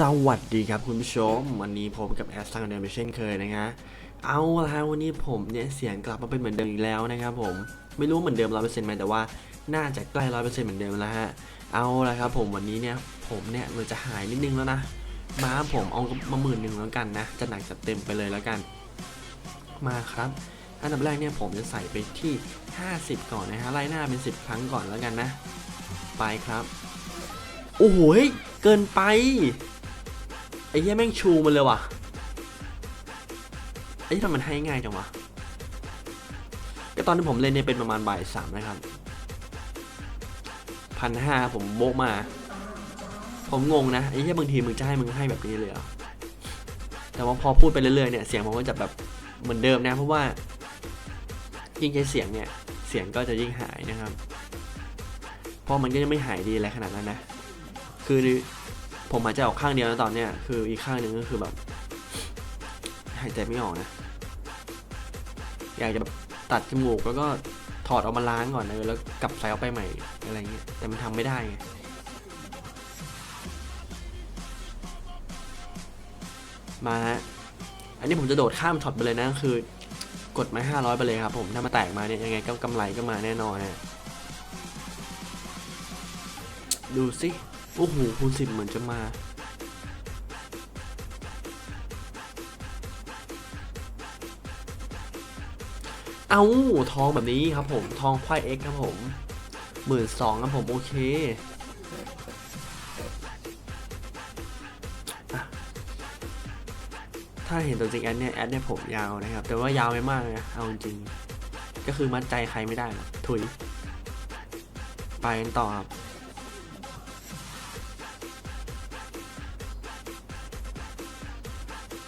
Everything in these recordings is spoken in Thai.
สวัสดีครับคุณผู้ชม วันนี้พบกับแอสซังเดิมเช่นเคยนะฮะเอาละฮะวันนี้ผมเนี่ยเสียงกลับมาเป็นเหมือนเดิมอีกแล้วนะครับผมไม่รู้เหมือนเดิมร้อยเปอร์เซ็นต์ไหมแต่ว่าน่าจะใกล้ร้อยเปอร์เซ็นต์เหมือนเดิมแล้วฮะเอาละครับผมวันนี้เนี่ยผมเนี่ยมันจะหายนิดนึงแล้วนะมาผมเอามาหมื่นหนึ่งแล้วกันนะจะหนักจัดเต็มไปเลยแล้วกัน มาครับอันดับแรกเนี่ยผมจะใส่ไปที่ 50 ก่อนนะฮะไล่หน้าเป็น 10 ครั้งก่อนแล้วกันนะ ไปครับ โอ้โหเกินไป ไอ้เหี้ยแม่งชูมันเลยว่ะไอ้ที่ทำมันให้ง่ายจังวะก็ตอนที่ผมเล่นเนี่ยเป็นประมาณบ่ายสามนะครับพันห้าผมโบกมา ผมงงนะไอ้เหี้ยบางทีมึงจะให้มึงให้แบบนี้เลยเหรอแต่ว่าพอพูดไปเรื่อยๆเนี่ยเสียงผมก็จะแบบเหมือนเดิมนะเพราะว่า ยิ่งใช้เสียงเนี่ยเสียงก็จะยิ่งหายนะครับเพราะมันก็ยังไม่หายดีอะไรขนาดนั้นนะ คือ ผมหายใจออกข้างเดียวนะตอนเนี้ยคืออีกข้างหนึ่งก็คือแบบหายใจไม่ออกนะ อยากจะแบบตัดจมูกแล้วก็ถอดออกมาล้างก่อนเลยแล้วกลับใส่เอาไปใหม่อะไรเงี้ยแต่มันทำไม่ได้ไงมาฮะอันนี้ผมจะโดดข้ามช็อตไปเลยนะคือกดมาห้าร้อยไปเลยครับผมถ้ามาแตกมาเนี่ยยังไงก็กำไรก็มาแน่นอนนะดูสิ โอ้โหคูณสิบเหมือนจะมา เอาทองแบบนี้ครับผมทองควายเอ็กครับผมหมื่นสองครับผมโอเคอถ้าเห็นตัวจริงแอดเนี่ยแอดเนี่ยผมยาวนะครับ แต่ว่ายาวไม่มากนะเอาจริงก็คือมัดใจใครไม่ได้หรอกถุย ไปกันต่อครับ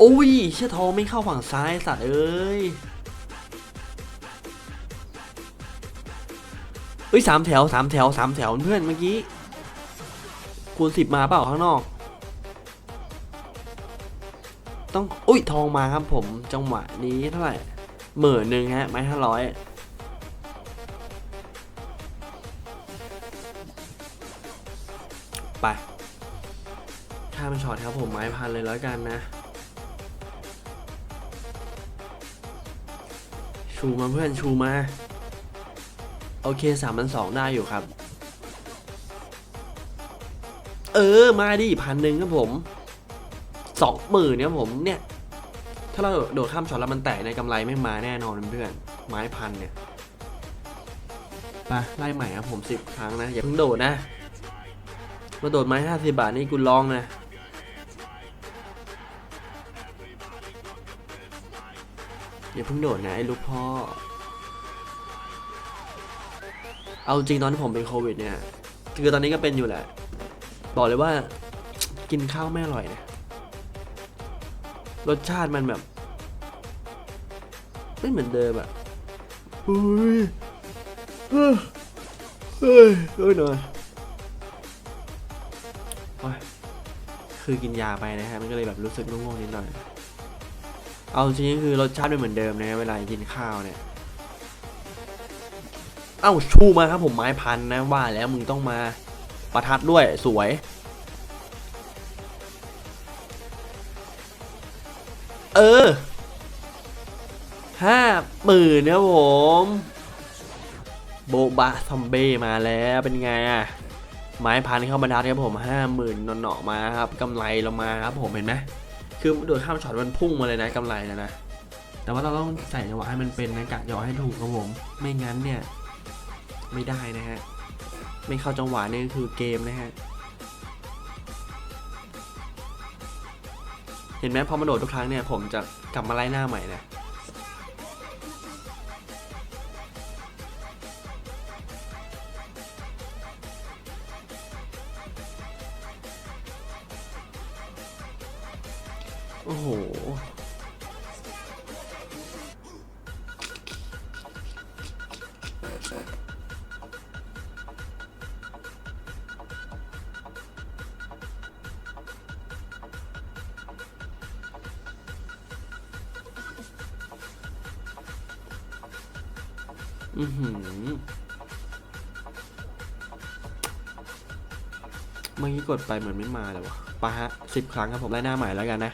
อ้ยเชี่ยทองไม่เข้าฝั่งซ้ายสัตว์เอ้ยเอ้ยสามแถวสามแถวสามแถวเพื่อนเมื่อกี้คูณสิบมาเปล่าข้างนอก ต้องอุ้ยทองมาครับผมจังหวะนี้เท่าไหร่หมื่นหนึ่งฮะไม้ห้าร้อยไปข้ามช็อตครับผมไม้พันเลยแล้วกันนะ ชูมาเพื่อนชูมา โอเคสามพันสองได้อยู่ครับ เออมาดิพันหนึ่งครับผมสองหมื่นเนี่ยผมเนี่ย ถ้าเราโดดข้ามช็อตแล้วมันแตกในกำไรไม่มาแน่นอนเพื่อนไม้พันเนี่ยไปไล่ใหม่ครับผมสิบครั้งนะอย่าเพิ่งโดดนะมาโดดไม้ห้าสิบบาทนี่กูลองนะ อย่าเพิ่งโดดนะไอ้ลูกพ่อ เอาจริงตอนที่ผมเป็นโควิดเนี่ย คือตอนนี้ก็เป็นอยู่แหละ บอกเลยว่ากินข้าวไม่อร่อยนะ รสชาติมันแบบ ไม่เหมือนเดิมอะอุ้ยเฮ้ยเฮ้ยเฮ้ยหน่อยโอ้ยคือกินยาไปนะฮะ มันก็เลยแบบรู้สึกง่วงๆนิดหน่อย เอาจริงๆคือรสชาติไม่เหมือนเดิมนะเวลากินข้าวเนี่ย เอ้าชูมาครับผมไม้พันนะว่าแล้วมึงต้องมาประทัดด้วยสวย เออห้าหมื่นครับผม โบบะซอมเบ้มาแล้วเป็นไงอะไม้พันเข้าบรรทัดครับผมห้าหมื่นหนอๆมาครับกำไรเรามาครับผมเห็นไหม คือโดดข้ามช็อตมันพุ่งมาเลยนะกำไรนะนะ แต่ว่าเราต้องใส่จังหวะให้มันเป็นนะกะจังหวะให้ถูกครับผม ไม่งั้นเนี่ย ไม่ได้นะฮะ ไม่เข้าจังหวะนี่คือเกมนะฮะ เห็นไหมพอมาโดดทุกครั้งเนี่ย ผมจะกลับมาไล่หน้าใหม่นะ โอ้โห อือหือมื่อกี้กดไปเหมือนไม่มาเลยวะไปะฮะสิบครั้งครับผมไล่หน้าใหม่แล้วกันนะ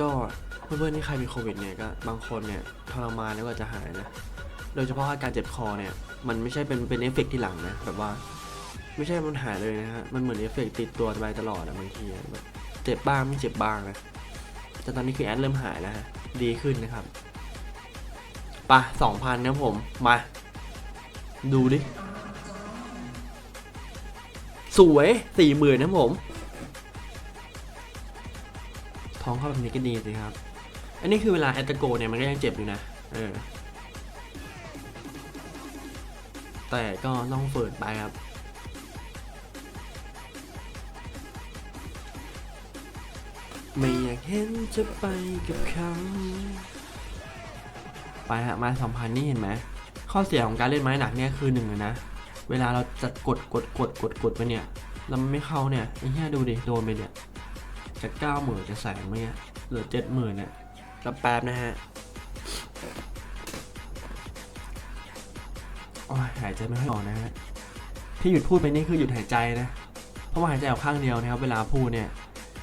ก็เพื่อนๆที่ใครมีโควิดเนี่ยก็บางคนเนี่ยทรมานแล้วก็จะหายนะ โดยเฉพาะอาการเจ็บคอเนี่ยมันไม่ใช่เป็นเป็นเอฟเฟกต์ที่หลังนะแบบว่าไม่ใช่มันหายเลยนะฮะมันเหมือนเอฟเฟกต์ติดตัวไปตลอดอะบางทีแบบเจ็บบ้างไม่เจ็บบ้างนะแต่ตอนนี้คือแอดเริ่มหายแล้วฮะดีขึ้นนะครับปะสองพันนะผม มา ดูดิ สวยสี่หมื่นนะผม ท้องเข้าแบบนี้ก็ดีสิครับ อันนี้คือเวลาแอตตโกเนี่ยมันก็ยังเจ็บอยู่นะ เออ แต่ก็ต้องฝืนไปครับไม่อยากเห็นจะไปกับเขาไปฮะมาสองพันนี่เห็นไหมข้อเสียของการเล่นไม้หนักเนี่ยคือหนึ่งเลยนะ เวลาเราจะกดกดกดกดกดไปเนี่ยแล้วมันไม่เข้าเนี่ยไอ้เหี้ยดูดิโดนไปเนี่ย จะเก้าหมื่นจะแสนไหมเนี่ยเหลือเจ็ดหมื่นเนี่ยรับแป๊บนะฮะโอ้ยหายใจไม่ค่อยออกนะฮะที่หยุดพูดไปนี่คือหยุดหายใจนะ เพราะว่าหายใจออกข้างเดียวนะครับเวลาพูดเนี่ย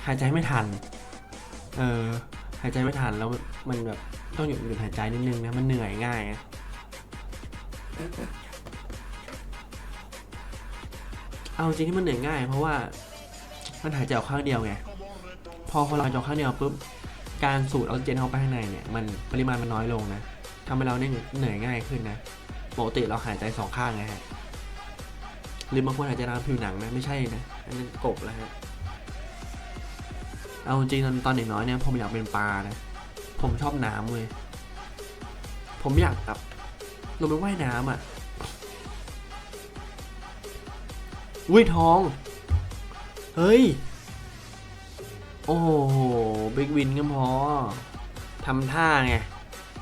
หายใจไม่ทัน เออหายใจไม่ทันแล้วมันแบบต้องหยุดหยุดหายใจนิดนึงนะมันเหนื่อยง่ายอะเอาจริงที่มันเหนื่อยง่าย เพราะว่ามันหายใจออกข้างเดียวไง พอคนเราจออกข้างเดียวปุ๊บการสูดออกซิเจนเข้าไปข้างในเนี่ยมันปริมาณมันน้อยลงนะทำให้เราเนี่ยเหนื่อยง่ายขึ้นนะปกติเราหายใจสองข้างไงฮะหรือบางคนหายใจทางผิวหนังนะไม่ใช่นะอันนั้นกบแล้วฮะเอาจริงตอนตอนเด็กน้อยเนี่ยผมอยากเป็นปลานะผมชอบน้ำเลยผมอยากแบบลงไปว่ายน้ำอะอุ้ยทอง เฮ้ย โอ้โหบิ๊กวินก็พอทำท่าไง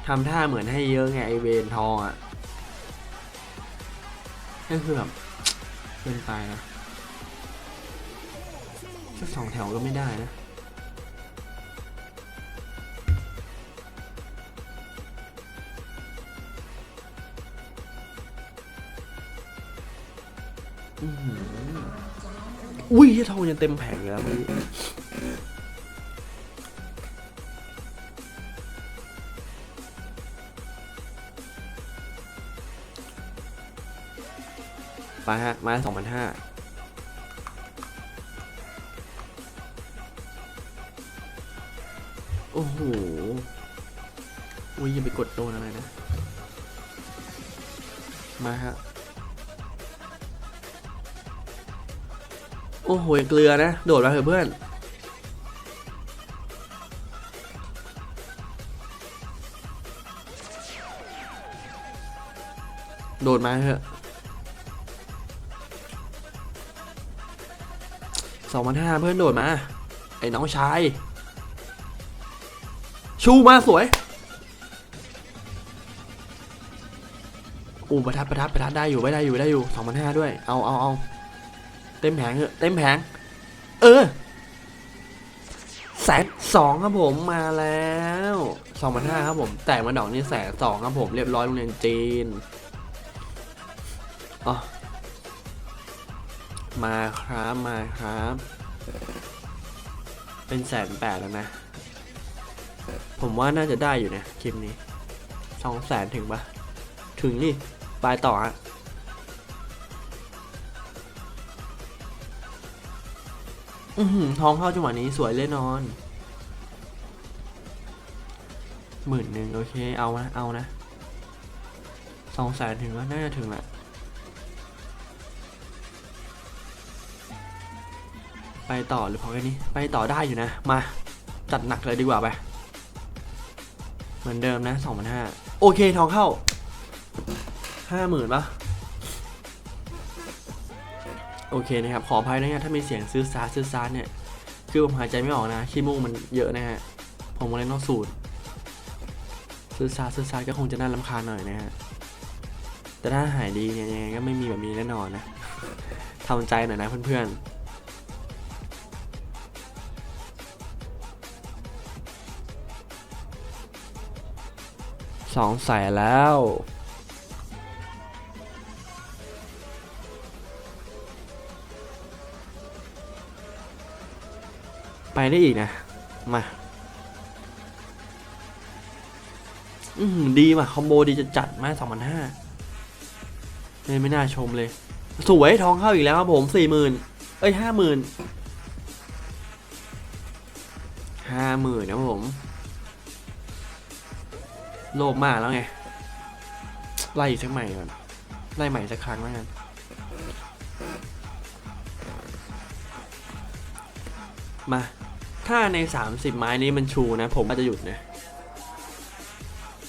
ทำท่าเหมือนให้เยอะไงไอเวนทองอะ่ะนั่นคือแบบเป็นไปนะแค่สองแถวก็ไม่ได้นะอื้มอุ้ยทองยังเต็มแผงอยู่แล้วมื่อ ไปฮะมาสองพันห้าโอ้โหอุ้ยอย่าไปกดโดนอะไรนะ มาฮะ โอ้โหเกลือนะ โดดมาเถอะเพื่อน โดดมาเถอะ องพันห้าเพื่อนโดดมา ไอ้น้องชาย ชูมาสวยอู้ประทัดประทัดประทัดได้อยู่ไม่ได้อยู่ได้อยู่สองพันห้าด้วย เอาเอาเอาเต็มแผงเถอเต็มแผง เออแสนสองครับผมมาแล้วสองพันห้าครับผม แต่มาดอกนี้แสนสองครับผมเรียบร้อยโรงเรียนจีน มาครับมาครับ เป็นแสนแปดแล้วนะ ผมว่าน่าจะได้อยู่นะคลิปนี้สองแสนถึงปะถึงนี่ไปต่อฮะอือหือทองเข้าจังหวะนี้สวยเลยนอนหมื่นหนึ่งโอเคเอานะเอานะสองแสนถึงว่าน่าจะถึงแหละ ไปต่อหรือพอแค่นี้ ไปต่อได้อยู่นะ มา จัดหนักเลยดีกว่าไป เหมือนเดิมนะสองพันห้าโอเคทองเข้าห้าหมื่นปะโอเคนะครับ ขออภัยนะฮะถ้ามีเสียงซื้อซาซื้อซาเนี่ย คือผมหายใจไม่ออกนะขี้มูกมันเยอะนะฮะ ผมก็เลยต้องสูดซื้อซาซื้อซาก็คงจะน่ารำคาญหน่อยนะฮะ แต่ถ้าหายดีเนี่ยยังไงก็ไม่มีแบบนี้แน่นอนนะทำใจหน่อยนะเพื่อนๆ สองแสนแล้ว ไปได้อีกนะ มาอืมดีว่ะคอมโบดีจะจัดมาสองพันห้าไม่ไม่น่าชมเลย สวยทองเข้าอีกแล้วครับผมสี่หมื่นเอ้ยห้าหมื่น โลภมากแล้วไง ไล่อีกสักใหม่ก่อนไล่ใหม่สักครั้งแล้วกันมา ถ้าใน 30 ไม้นี้มันชูนะ ผมอาจจะหยุดนะ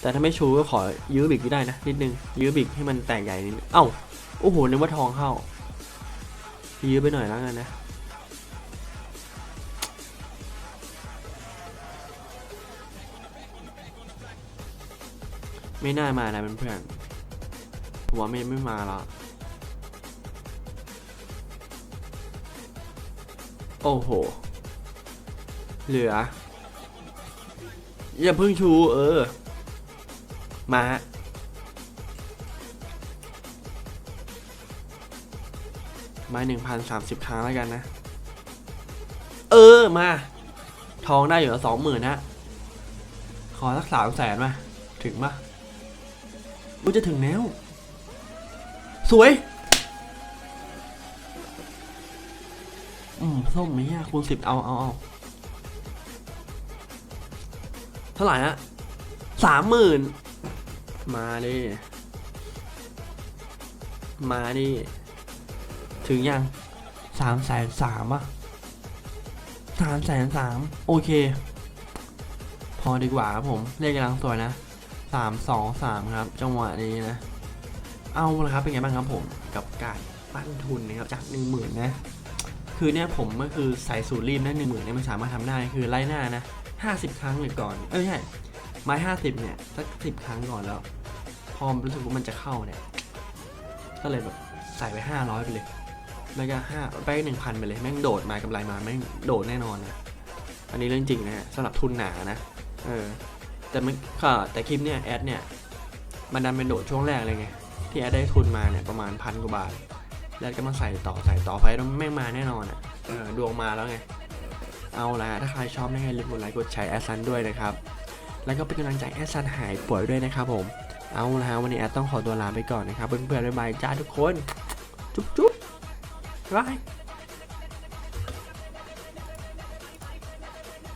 แต่ถ้าไม่ชูก็ขอยื้อบิกก็ได้นะ นิดนึง ยื้อบิกให้มันแตกใหญ่นิดเอ้า โอ้โหนึกว่าทองเข้า ยื้อไปหน่อยแล้วกันนะ ไม่น่ามานะเพื่อนๆผมว่าไม่ไม่มาล้วโอ้โห เหลือ อย่าเพิ่งชูเออ มาฮะมาหนึ่งพันสามสิบครั้งแล้วกันนะ เออ มา ทองได้อยู่ละสองหมื่นฮะขอสักสามแสนมา ถึงปะ กูจะถึงแล้ว สวย อืมส้มไหมอะคูณสิบเอาเอาเอาเท่าไหร่ฮะสามหมื่นมาดิ มาดิ ถึงยังสามแสนสามอะสามแสนสามโอเค พอดีกว่าครับผม เลขกำลังสวยนะ สามสองสามครับ จังหวะนี้นะ เอาละครับเป็นไงบ้างครับผมกับการปั้นทุนนะครับจากหนึ่งหมื่นนะคือเนี่ยผมก็คือใส่สูตรรีบได้หนึ่งหมื่นเนี่ยมันสามารถทำได้คือไล่หน้านะห้าสิบครั้งเลยก่อน เอ้ยไม่ใช่ไม้ห้าสิบเนี่ยสักสิบครั้งก่อนแล้ว พอมรู้สึกว่ามันจะเข้าเนี่ย ก็เลยแบบใส่ไปห้าร้อยไปเลยแล้วก็ห้าไปหนึ่งพันไปเลยแม่งโดดมากำไรมาแม่งโดดแน่นอนนะอันนี้เรื่องจริงนะฮะสำหรับทุนหนานะ เออ แต่ไม่ก็แต่คลิปเนี่ยแอดเนี่ยมันดันเป็นโดดช่วงแรกเลยไงที่แอดได้ทุนมาเนี่ยประมาณพันกว่าบาท แล้วก็มาใส่ต่อใส่ต่อไปแล้วแม่งมาแน่นอนอะเออดวงมาแล้วไง เอาละถ้าใครชอบนะอย่าลืมกดไลค์กดแชร์แอดซันด้วยนะครับ แล้วก็เป็นกำลังใจแอดซันหายป่วยด้วยนะครับผมเอาละฮะวันนี้แอดต้องขอตัวลาไปก่อนนะครับเพื่อนๆบ๊ายบายจ้าทุกคน จุ๊บจุ๊บบาย